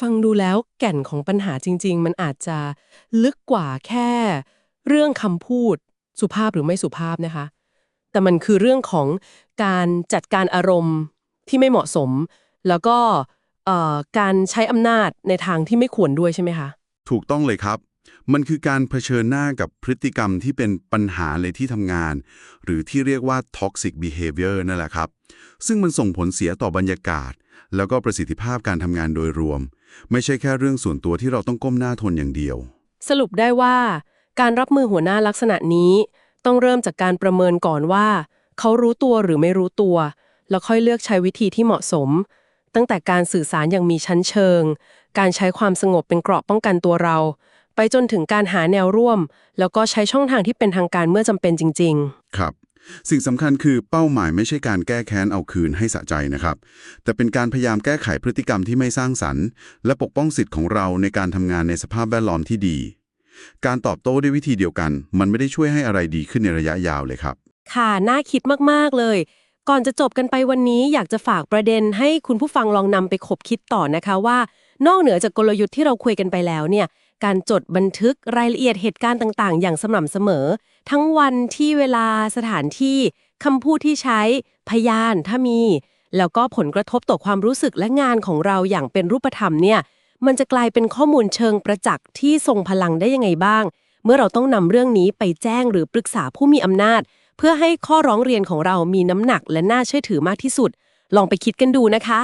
ฟังดูแล้วแก่นของปัญหาจริง ๆ มันอาจจะลึกกว่าแค่ เรื่องคำพูดสุภาพหรือไม่สุภาพนะคะ แต่มันคือเรื่องของการจัดการอารมณ์ที่ไม่เหมาะสม แล้วก็เอ่อการใช้อำนาจในทางที่ไม่ควรด้วยใช่ไหมคะ ถูกต้องเลยครับ มันคือการเผชิญหน้ากับพฤติกรรมที่เป็นปัญหาเลยที่ทำงาน หรือที่เรียกว่า toxic behavior นั่นแหละครับ ซึ่งมันส่งผลเสียต่อบรรยากาศ แล้วก็ประสิทธิภาพการทำงานโดยรวม ไม่ใช่แค่เรื่องส่วนตัวที่เราต้องก้มหน้าทนอย่างเดียว สรุปได้ว่า การรับมือหัวหน้าลักษณะนี้ ต้องเริ่มจากการประเมินก่อนว่า เขารู้ตัวหรือไม่รู้ตัว แล้วค่อยเลือกใช้วิธีที่เหมาะสม ตั้งแต่การสื่อสารอย่างมีชั้นเชิง การใช้ความสงบเป็นเกราะป้องกันตัวเรา ไปจนถึงการหาแนวร่วม แล้วก็ใช้ช่องทางที่เป็นทางการเมื่อจำเป็นจริงครับ สิ่งสำคัญคือเป้าหมายไม่ใช่การแก้แค้นเอาคืนให้สะใจนะครับ แต่เป็นการพยายามแก้ไขพฤติกรรมที่ไม่สร้างสรรค์ และปกป้องสิทธิ์ของเราในการทำงานในสภาพแวดล้อมที่ดี การตอบโต้ด้วยวิธีเดียวกัน มันไม่ได้ช่วยให้อะไรดีขึ้นในระยะยาวเลยครับ ค่ะ น่าคิดมากๆเลย ก่อนจะจบกันไปวันนี้อยากจะฝากประเด็นให้คุณผู้ฟังลองนำไปคบคิดต่อนะคะว่า นอกเหนือจากกลยุทธ์ที่เราคุยกันไปแล้วเนี่ย การจดบันทึกรายละเอียดเหตุการณ์ต่างๆ อย่างสม่ำเสมอ ทั้งวันที่เวลาสถานที่คำพูดที่ใช้พยานถ้ามี แล้วก็ผลกระทบต่อความรู้สึกและงานของเราอย่างเป็นรูปธรรมเนี่ยมันจะกลายเป็นข้อมูลเชิงประจักษ์ที่ทรงพลังได้ยังไงบ้าง เมื่อเราต้องนำเรื่องนี้ไปแจ้งหรือปรึกษาผู้มีอำนาจ เพื่อให้ข้อร้องเรียนของเรามีน้ำหนักและน่าเชื่อถือมากที่สุด ลองไปคิดกันดูนะคะ